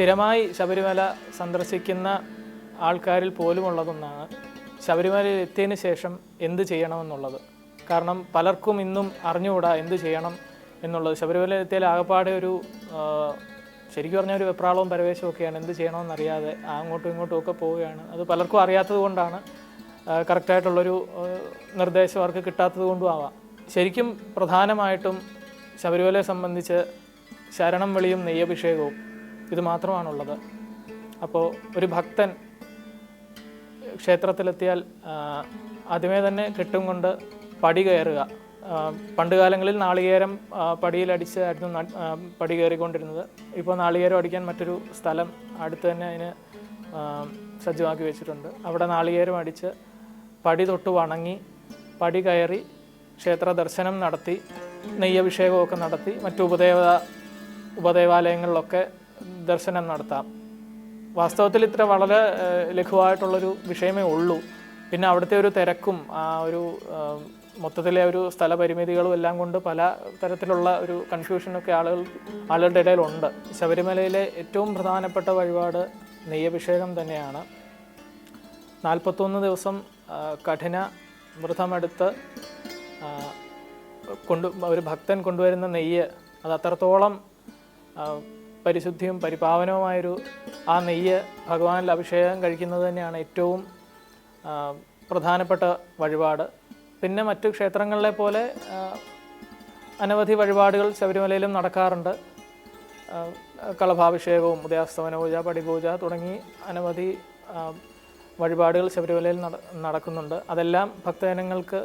സ്ഥിരമായി ശബരിമല സന്ദർശിക്കുന്ന ആൾക്കാരിൽ പോലും ഉള്ളതൊന്നാണ് ശബരിമലയിൽ എത്തിയതിനു ശേഷം എന്ത് ചെയ്യണമെന്നുള്ളത്. കാരണം പലർക്കും ഇന്നും അറിഞ്ഞുകൂടാ എന്ത് ചെയ്യണം എന്നുള്ളത്. ശബരിമലയിൽ എത്തിയാൽ ആകപ്പാടെ ഒരു ശരിക്കും പറഞ്ഞ ഒരു വെപ്രാളവും പരവേശവും ഒക്കെയാണ് എന്ത് ചെയ്യണമെന്നറിയാതെ അങ്ങോട്ടും ഇങ്ങോട്ടും ഒക്കെ പോവുകയാണ്. അത് പലർക്കും അറിയാത്തത് കൊണ്ടാണ് കറക്റ്റായിട്ടുള്ളൊരു നിർദ്ദേശം അവർക്ക് കിട്ടാത്തത് കൊണ്ടും ആവാം. ശരിക്കും പ്രധാനമായിട്ടും ശബരിമലയെ സംബന്ധിച്ച് ശരണം വെളിയും നെയ്യഭിഷേകവും ഇത് മാത്രമാണുള്ളത്. അപ്പോൾ ഒരു ഭക്തൻ ക്ഷേത്രത്തിലെത്തിയാൽ ആദ്യമേ തന്നെ കെട്ടും കൊണ്ട് പടി കയറുക. പണ്ടുകാലങ്ങളിൽ പണ്ട് കാലങ്ങളിൽ നാളികേരം പടിയിലടിച്ചായിരുന്നു പടി കയറിക്കൊണ്ടിരുന്നത്. ഇപ്പോൾ നാളികേരം അടിക്കാൻ മറ്റൊരു സ്ഥലം അടുത്ത് തന്നെ അതിന് സജ്ജമാക്കി വെച്ചിട്ടുണ്ട്. അവിടെ നാളികേരം അടിച്ച് പടി തൊട്ട് വണങ്ങി പടി കയറി ക്ഷേത്ര ദർശനം നടത്തി നെയ്യഭിഷേകമൊക്കെ നടത്തി മറ്റു ഉപദേവ ഉപദേവാലയങ്ങളിലൊക്കെ ദർശനം നടത്താം. വാസ്തവത്തിൽ ഇത്ര വളരെ ലഘുവായിട്ടുള്ളൊരു വിഷയമേ ഉള്ളൂ. പിന്നെ അവിടുത്തെ ഒരു തിരക്കും ആ ഒരു മൊത്തത്തിലെ ഒരു സ്ഥലപരിമിതികളും എല്ലാം കൊണ്ട് പല തരത്തിലുള്ള ഒരു കൺഫ്യൂഷനൊക്കെ ആളുകൾ ആളുകളുടെ ഇടയിലുണ്ട്. ശബരിമലയിലെ ഏറ്റവും പ്രധാനപ്പെട്ട വഴിപാട് നെയ്യഭിഷേകം തന്നെയാണ്. നാൽപ്പത്തൊന്ന് ദിവസം കഠിന വ്രതമെടുത്ത് കൊണ്ട് ഒരു ഭക്തൻ കൊണ്ടുവരുന്ന നെയ്യ് അത് അത്രത്തോളം പരിശുദ്ധിയും പരിപാവനവുമായൊരു ആ നെയ്യ് ഭഗവാനിൽ അഭിഷേകം കഴിക്കുന്നത് തന്നെയാണ് ഏറ്റവും പ്രധാനപ്പെട്ട വഴിപാട്. പിന്നെ മറ്റു ക്ഷേത്രങ്ങളിലെ പോലെ അനവധി വഴിപാടുകൾ ശബരിമലയിലും നടക്കാറുണ്ട്. കളഭാഭിഷേകവും ഉദയാസ്തമന പൂജ പടിപൂജ തുടങ്ങി അനവധി വഴിപാടുകൾ ശബരിമലയിൽ നടക്കുന്നുണ്ട്. അതെല്ലാം ഭക്തജനങ്ങൾക്ക്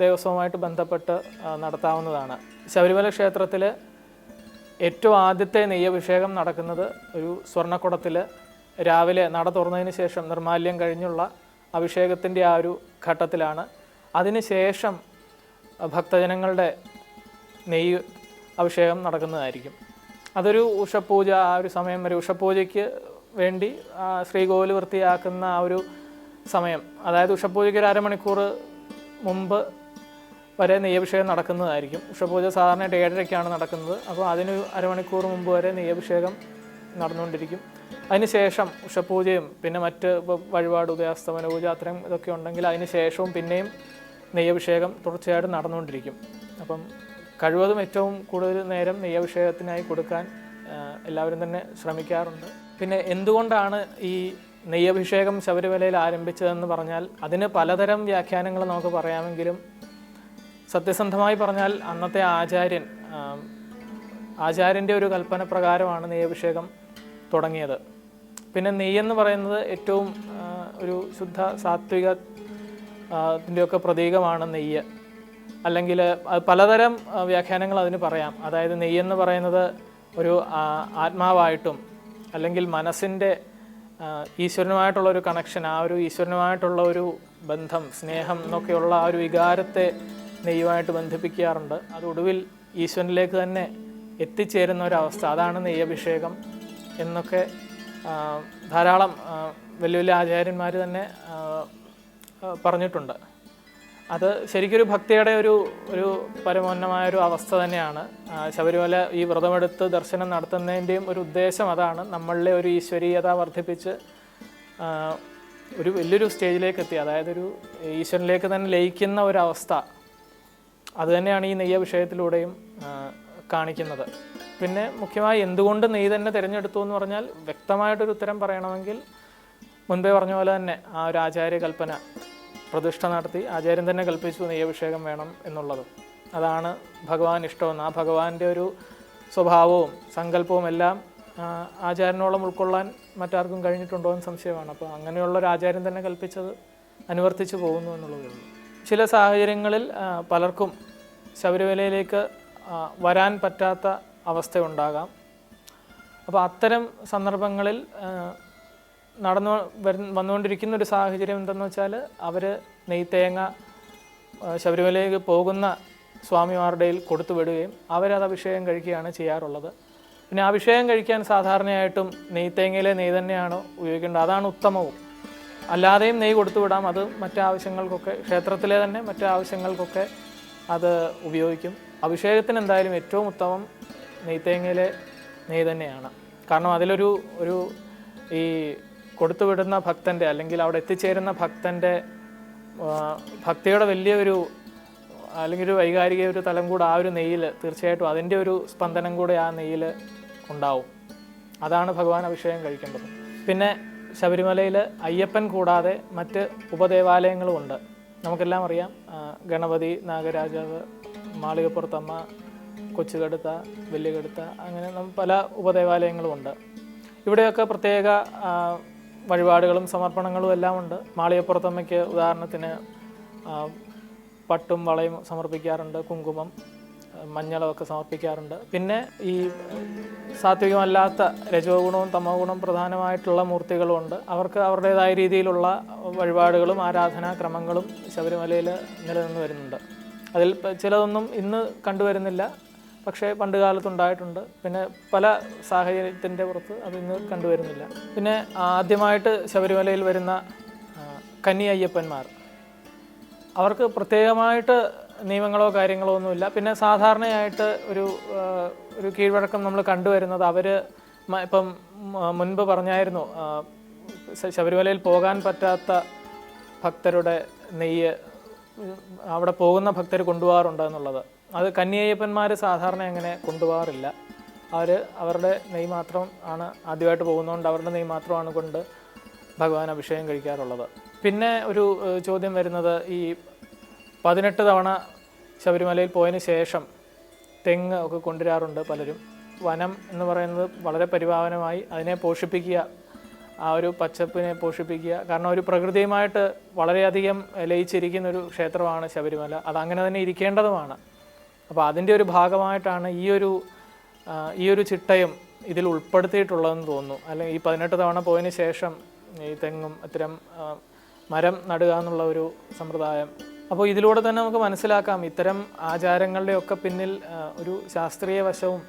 ദേവസ്വവുമായിട്ട് ബന്ധപ്പെട്ട് നടത്താവുന്നതാണ്. ശബരിമല ക്ഷേത്രത്തിൽ ഏറ്റവും ആദ്യത്തെ നെയ്യഭിഷേകം നടക്കുന്നത് ഒരു സ്വർണക്കുടത്തിൽ രാവിലെ നട തുറന്നതിന് ശേഷം നിർമാല്യം കഴിഞ്ഞുള്ള അഭിഷേകത്തിന്റെ ആ ഒരു ഘട്ടത്തിലാണ്. അതിനുശേഷം ഭക്തജനങ്ങളുടെ നെയ്യ് അഭിഷേകം നടക്കുന്നതായിരിക്കും. അതൊരു ഉഷപൂജ ആ ഒരു സമയം വരെ ഉഷപൂജയ്ക്ക് വേണ്ടി ശ്രീകോവിൽ വൃത്തിയാക്കുന്ന ആ ഒരു സമയം. അതായത് ഉഷപൂജയ്ക്ക് ഒരു അരമണിക്കൂർ മുമ്പ് വരെ നെയ്യഭിഷേകം നടക്കുന്നതായിരിക്കും. ഉഷപൂജ സാധാരണയായിട്ട് ഏഴരയ്ക്കാണ് നടക്കുന്നത്. അപ്പോൾ അതിന് അരമണിക്കൂർ മുമ്പ് വരെ നെയ്യഭിഷേകം നടന്നുകൊണ്ടിരിക്കും. അതിനുശേഷം ഉഷപൂജയും പിന്നെ മറ്റ് വഴിപാട് ഉദയാസ്തമന പൂജ അത്രയും ഇതൊക്കെ ഉണ്ടെങ്കിൽ അതിന് ശേഷവും പിന്നെയും നെയ്യഭിഷേകം തുടർച്ചയായിട്ട് നടന്നുകൊണ്ടിരിക്കും. അപ്പം കഴിവതും ഏറ്റവും കൂടുതൽ നേരം നെയ്യഭിഷേകത്തിനായി കൊടുക്കാൻ എല്ലാവരും തന്നെ ശ്രമിക്കാറുണ്ട്. പിന്നെ എന്തുകൊണ്ടാണ് ഈ നെയ്യഭിഷേകം ശബരിമലയിൽ ആരംഭിച്ചതെന്ന് പറഞ്ഞാൽ അതിന് പലതരം വ്യാഖ്യാനങ്ങൾ നമുക്ക് പറയാമെങ്കിലും സത്യസന്ധമായി പറഞ്ഞാൽ അന്നത്തെ ആചാര്യൻ ആചാര്യന്റെ ഒരു കൽപ്പന പ്രകാരമാണ് നെയ്യഭിഷേകം തുടങ്ങിയത്. പിന്നെ നെയ്യെന്ന് പറയുന്നത് ഏറ്റവും ഒരു ശുദ്ധ സാത്വിക ത്തിന്റെയൊക്കെ പ്രതീകമാണ് നെയ്യ്. അല്ലെങ്കിൽ പലതരം വ്യാഖ്യാനങ്ങൾ അതിന് പറയാം. അതായത് നെയ്യെന്ന് പറയുന്നത് ഒരു ആത്മാവായിട്ടും അല്ലെങ്കിൽ മനസ്സിന്റെ ഈശ്വരനുമായിട്ടുള്ള ഒരു കണക്ഷൻ ആ ഒരു ഈശ്വരനുമായിട്ടുള്ള ഒരു ബന്ധം സ്നേഹം എന്നൊക്കെയുള്ള ആ ഒരു വികാരത്തെ നെയ്യുമായിട്ട് ബന്ധിപ്പിക്കാറുണ്ട്. അത് ഒടുവിൽ ഈശ്വരനിലേക്ക് തന്നെ എത്തിച്ചേരുന്ന ഒരവസ്ഥ. അതാണ് നെയ്യഭിഷേകം എന്നൊക്കെ ധാരാളം വലിയ വലിയ ആചാര്യന്മാർ തന്നെ പറഞ്ഞിട്ടുണ്ട്. അത് ശരിക്കൊരു ഭക്തിയുടെ ഒരു ഒരു പരമോന്നമായ ഒരു അവസ്ഥ തന്നെയാണ്. ശബരിമല ഈ വ്രതമെടുത്ത് ദർശനം നടത്തുന്നതിന്റെയും ഒരു ഉദ്ദേശം അതാണ്. നമ്മളിലെ ഒരു ഈശ്വരീയത വർദ്ധിപ്പിച്ച് ഒരു വലിയൊരു സ്റ്റേജിലേക്ക് എത്തി. അതായത് ഒരു ഈശ്വരനിലേക്ക് തന്നെ ലയിക്കുന്ന ഒരു അവസ്ഥ അത് തന്നെയാണ് ഈ നെയ്യഭിഷേകത്തിലൂടെയും വിഷയത്തിലൂടെയും കാണിക്കുന്നത്. പിന്നെ മുഖ്യമായി എന്തുകൊണ്ട് നെയ്യ് തന്നെ തിരഞ്ഞെടുത്തു എന്ന് പറഞ്ഞാൽ വ്യക്തമായിട്ടൊരു ഉത്തരം പറയണമെങ്കിൽ മുൻപേ പറഞ്ഞ പോലെ തന്നെ ആ ഒരു ആചാര്യ കൽപ്പന പ്രതിഷ്ഠ നടത്തി ആചാര്യൻ തന്നെ കൽപ്പിച്ചു നെയ്യഭിഷേകം വേണം എന്നുള്ളത്. അതാണ് ഭഗവാൻ ഇഷ്ടമെന്ന്. ആ ഭഗവാന്റെ ഒരു സ്വഭാവവും സങ്കല്പവും എല്ലാം ആചാര്യനോളം ഉൾക്കൊള്ളാൻ മറ്റാർക്കും കഴിഞ്ഞിട്ടുണ്ടോ എന്ന് സംശയമാണ്. അപ്പോൾ അങ്ങനെയുള്ള ഒരു ആചാര്യൻ തന്നെ കൽപ്പിച്ചത് അനുവർത്തിച്ചു പോകുന്നു എന്നുള്ളതേ ഉള്ളൂ. ചില സാഹചര്യങ്ങളിൽ പലർക്കും ശബരിമലയിലേക്ക് വരാൻ പറ്റാത്ത അവസ്ഥ അവസ്ഥയുണ്ടാകാം. അപ്പോൾ അത്തരം സന്ദർഭങ്ങളിൽ നടന്നു വരുന്ന വന്നുകൊണ്ടിരിക്കുന്ന ഒരു സാഹചര്യം എന്തെന്ന് വെച്ചാൽ അവർ നെയ്ത്തേങ്ങ ശബരിമലയിലേക്ക് പോകുന്ന സ്വാമിമാരുടെ കൊടുത്തു വിടുകയും അവരത് അഭിഷേകം കഴിക്കുകയാണ് ചെയ്യാറുള്ളത്. പിന്നെ അഭിഷേകം കഴിക്കാൻ സാധാരണയായിട്ടും നെയ്ത്തേങ്ങയിലെ നെയ് തന്നെയാണ് ഉപയോഗിക്കേണ്ടത്. അതാണ് ഉത്തമവും. അല്ലാതെയും നെയ്യ് കൊടുത്തു വിടാം. അത് മറ്റാവശ്യങ്ങൾക്കൊക്കെ ക്ഷേത്രത്തിലെ തന്നെ മറ്റാവശ്യങ്ങൾക്കൊക്കെ അത് ഉപയോഗിക്കും. അഭിഷേകത്തിന് എന്തായാലും ഏറ്റവും ഉത്തമം നെയ്ത്തേങ്ങയിലെ നെയ്യ് തന്നെയാണ്. കാരണം അതിലൊരു ഒരു ഈ കൊടുത്തുവിടുന്ന ഭക്തന്റെ അല്ലെങ്കിൽ അവിടെ എത്തിച്ചേരുന്ന ഭക്തന്റെ ഭക്തിയുടെ വലിയൊരു അല്ലെങ്കിൽ ഒരു വൈകാരിക ഒരു തലം കൂടെ ആ ഒരു നെയ്യിൽ തീർച്ചയായിട്ടും അതിന്റെ ഒരു സ്പന്ദനം കൂടെ ആ നെയ്യിൽ ഉണ്ടാവും. അതാണ് ഭഗവാൻ അഭിഷേകം കഴിക്കേണ്ടത്. പിന്നെ ശബരിമലയിൽ അയ്യപ്പൻ കൂടാതെ മറ്റ് ഉപദേവാലയങ്ങളുമുണ്ട് നമുക്കെല്ലാം അറിയാം ഗണപതി നാഗരാജാവ് മാളികപ്പുറത്തമ്മ കൊച്ചുകടുത്ത വലിയകടുത്ത അങ്ങനെ പല പല ഉപദേവാലയങ്ങളുമുണ്ട് ഇവിടെയൊക്കെ പ്രത്യേക വഴിപാടുകളും സമർപ്പണങ്ങളും എല്ലാം ഉണ്ട്. മാളികപ്പുറത്തമ്മയ്ക്ക് ഉദാഹരണത്തിന് പട്ടും വളയും സമർപ്പിക്കാറുണ്ട് കുങ്കുമം. ആ, മഞ്ഞളൊക്കെ സമർപ്പിക്കാറുണ്ട്. പിന്നെ ഈ സാത്വികമല്ലാത്ത രജോ ഗുണവും തമോ ഗുണവും പ്രധാനമായിട്ടുള്ള മൂർത്തികളുമുണ്ട് അവർക്ക് അവരുടേതായ രീതിയിലുള്ള വഴിപാടുകളും ആരാധനാക്രമങ്ങളും ശബരിമലയിൽ നിലനിന്ന് വരുന്നുണ്ട്. അതിൽ ചിലതൊന്നും ഇന്ന് കണ്ടുവരുന്നില്ല. പക്ഷേ പണ്ട് കാലത്തുണ്ടായിട്ടുണ്ട്. പിന്നെ പല സാഹചര്യത്തിന്റെ പുറത്ത് അത് ഇന്ന് കണ്ടുവരുന്നില്ല. പിന്നെ ആദ്യമായിട്ട് ശബരിമലയിൽ വരുന്ന കന്നി അയ്യപ്പന്മാർ. അവർക്ക് പ്രത്യേകമായിട്ട് നിയമങ്ങളോ കാര്യങ്ങളോ ഒന്നുമില്ല. പിന്നെ സാധാരണയായിട്ട് ഒരു ഒരു കീഴ്വഴക്കം നമ്മൾ കണ്ടുവരുന്നത് അവർ ഇപ്പം മുൻപ് പറഞ്ഞായിരുന്നു ശബരിമലയിൽ പോകാൻ പറ്റാത്ത ഭക്തരുടെ നെയ്യ് അവിടെ പോകുന്ന ഭക്തർ കൊണ്ടുപോകാറുണ്ട് എന്നുള്ളത്. അത് കന്യയ്യപ്പന്മാർ സാധാരണ അങ്ങനെ കൊണ്ടുപോകാറില്ല. അവർ അവരുടെ നെയ്യ് മാത്രം ആണ് ആദ്യമായിട്ട് പോകുന്നതുകൊണ്ട് അവരുടെ നെയ്യ് മാത്രമാണ് കൊണ്ട് ഭഗവാൻ അഭിഷേകം കഴിക്കാറുള്ളത്. പിന്നെ ഒരു ചോദ്യം വരുന്നത് ഈ പതിനെട്ട് തവണ ശബരിമലയിൽ പോയതിന് ശേഷം തെങ്ങ് ഒക്കെ കൊണ്ടുവരാറുണ്ട് പലരും. വനം എന്ന് പറയുന്നത് വളരെ പരിപാവനമായി അതിനെ പോഷിപ്പിക്കുക ആ ഒരു പച്ചപ്പിനെ പോഷിപ്പിക്കുക. കാരണം ഒരു പ്രകൃതിയുമായിട്ട് വളരെയധികം ലയിച്ചിരിക്കുന്ന ഒരു ക്ഷേത്രമാണ് ശബരിമല. അത് അങ്ങനെ തന്നെ ഇരിക്കേണ്ടതുമാണ്. അപ്പോൾ അതിന്റെ ഒരു ഭാഗമായിട്ടാണ് ഈ ഒരു ഈ ഒരു ചിട്ടയും ഇതിൽ ഉൾപ്പെടുത്തിയിട്ടുള്ളതെന്ന് തോന്നുന്നു. അല്ലെങ്കിൽ ഈ പതിനെട്ട് തവണ പോയതിന് ശേഷം ഈ തെങ്ങും അത്തരം മരം നടുക എന്നുള്ള ഒരു സമ്പ്രദായം അപ്പോൾ ഇതിലൂടെ തന്നെ നമുക്ക് മനസ്സിലാക്കാം ഇത്തരം ആചാരങ്ങളുടെയൊക്കെ പിന്നിൽ ഒരു ശാസ്ത്രീയ വശവും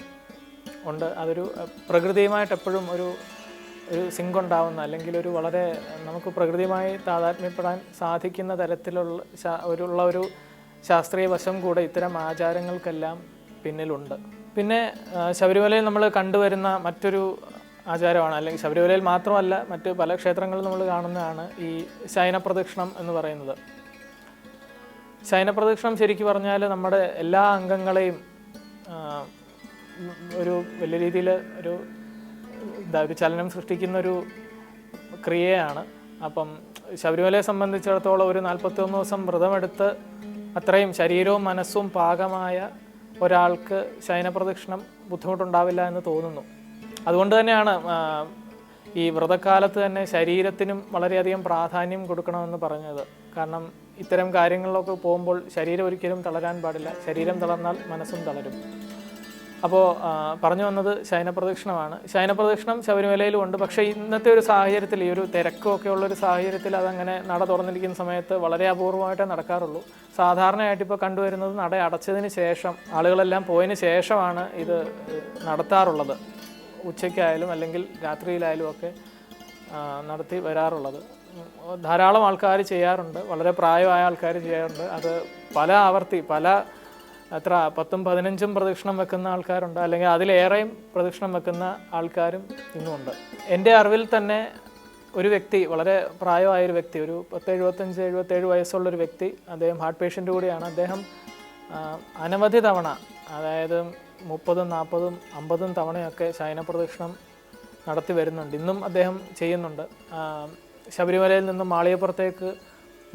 ഉണ്ട്. അതൊരു പ്രകൃതിയുമായിട്ട് എപ്പോഴും ഒരു ഒരു സിങ്ക് ഉണ്ടാവുന്ന അല്ലെങ്കിൽ ഒരു വളരെ നമുക്ക് പ്രകൃതിയുമായി താതാത്മ്യപ്പെടാൻ സാധിക്കുന്ന തരത്തിലുള്ള ഒരുള്ള ഒരു ശാസ്ത്രീയ വശം കൂടെ ഇത്തരം ആചാരങ്ങൾക്കെല്ലാം പിന്നിലുണ്ട്. പിന്നെ ശബരിമലയിൽ നമ്മൾ കണ്ടുവരുന്ന മറ്റൊരു ആചാരമാണ് അല്ലെങ്കിൽ ശബരിമലയിൽ മാത്രമല്ല മറ്റ് പല ക്ഷേത്രങ്ങളിൽ നമ്മൾ കാണുന്നതാണ് ഈ ശയനപ്രദക്ഷിണം എന്ന് പറയുന്നത്. ശയനപ്രദക്ഷിണം ശരിക്കും പറഞ്ഞാൽ നമ്മുടെ എല്ലാ അംഗങ്ങളെയും ഒരു വലിയ രീതിയിൽ ഒരു എന്താ ഒരു ചലനം സൃഷ്ടിക്കുന്ന ഒരു ക്രിയയാണ്. അപ്പം ശബരിമലയെ സംബന്ധിച്ചിടത്തോളം ഒരു നാൽപ്പത്തൊന്ന് ദിവസം വ്രതമെടുത്ത് അത്രയും ശരീരവും മനസ്സും പാകമായ ഒരാൾക്ക് ശയനപ്രദക്ഷിണം ബുദ്ധിമുട്ടുണ്ടാവില്ല എന്ന് തോന്നുന്നു. അതുകൊണ്ട് തന്നെയാണ് ഈ വ്രതക്കാലത്ത് തന്നെ ശരീരത്തിനും വളരെയധികം പ്രാധാന്യം കൊടുക്കണമെന്ന് പറഞ്ഞത്. കാരണം ഇത്തരം കാര്യങ്ങളിലൊക്കെ പോകുമ്പോൾ ശരീരം ഒരിക്കലും തളരാൻ പാടില്ല. ശരീരം തളർന്നാൽ മനസ്സും തളരും. അപ്പോൾ പറഞ്ഞു വന്നത് ശയനപ്രദക്ഷിണമാണ്. ശയനപ്രദക്ഷിണം ശബരിമലയിലും ഉണ്ട്. പക്ഷേ ഇന്നത്തെ ഒരു സാഹചര്യത്തിൽ ഈ ഒരു തിരക്കൊക്കെ ഉള്ള ഒരു സാഹചര്യത്തിൽ അതങ്ങനെ നട തുറന്നിരിക്കുന്ന സമയത്ത് വളരെ അപൂർവമായിട്ടേ നടക്കാറുള്ളൂ. സാധാരണയായിട്ട് ഇപ്പോൾ കണ്ടുവരുന്നത് നട അടച്ചതിന് ശേഷം ആളുകളെല്ലാം പോയതിന് ശേഷമാണ് ഇത് നടത്താറുള്ളത്. ഉച്ചയ്ക്കായാലും അല്ലെങ്കിൽ രാത്രിയിലായാലും ഒക്കെ നടത്തി വരാറുള്ളത്. ധാരാളം ആൾക്കാർ ചെയ്യാറുണ്ട്. വളരെ പ്രായമായ ആൾക്കാർ ചെയ്യാറുണ്ട്. അത് പല ആവർത്തി പല എത്ര പത്തും പതിനഞ്ചും പ്രദക്ഷിണം വെക്കുന്ന ആൾക്കാരുണ്ട്. അല്ലെങ്കിൽ അതിലേറെയും പ്രദക്ഷിണം വെക്കുന്ന ആൾക്കാരും ഇന്നുമുണ്ട്. എന്റെ അറിവിൽ തന്നെ ഒരു വ്യക്തി വളരെ പ്രായമായൊരു വ്യക്തി ഒരു പത്ത് എഴുപത്തഞ്ച് എഴുപത്തേഴ് വയസ്സുള്ള ഒരു വ്യക്തി അദ്ദേഹം ഹാർട്ട് പേഷ്യന്റ് കൂടിയാണ്. അദ്ദേഹം അനവധി തവണ അതായത് മുപ്പതും നാൽപ്പതും അമ്പതും തവണയൊക്കെ ശയന പ്രദക്ഷിണം നടത്തി വരുന്നുണ്ട്. ഇന്നും അദ്ദേഹം ചെയ്യുന്നുണ്ട്. ശബരിമലയിൽ നിന്നും മാളികപ്പുറത്തേക്ക്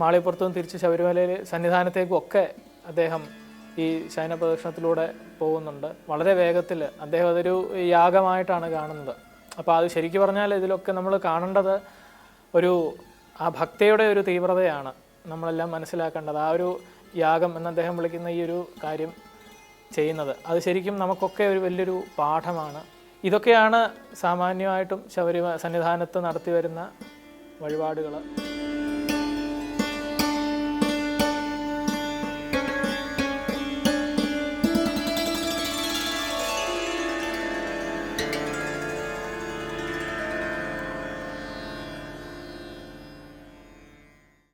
മാളികപ്പുറത്തു നിന്ന് തിരിച്ച് ശബരിമലയിൽ സന്നിധാനത്തേക്കും ഒക്കെ അദ്ദേഹം ഈ ശയന പ്രദക്ഷിണത്തിലൂടെ പോകുന്നുണ്ട്. വളരെ വേഗത്തിൽ അദ്ദേഹം അതൊരു യാഗമായിട്ടാണ് കാണുന്നത്. അപ്പോൾ അത് ശരിക്കും പറഞ്ഞാൽ ഇതിലൊക്കെ നമ്മൾ കാണേണ്ടത് ഒരു ആ ഭക്തിയുടെ ഒരു തീവ്രതയാണ് നമ്മളെല്ലാം മനസ്സിലാക്കേണ്ടത്. ആ ഒരു യാഗം എന്ന് അദ്ദേഹം വിളിക്കുന്ന ഈ ഒരു കാര്യം ചെയ്യുന്നത്. അത് ശരിക്കും നമുക്കൊക്കെ ഒരു വലിയൊരു പാഠമാണ്. ഇതൊക്കെയാണ് സാമാന്യമായിട്ടും ശബരിമല സന്നിധാനത്ത് നടത്തി വരുന്ന വഴിപാടുകൾ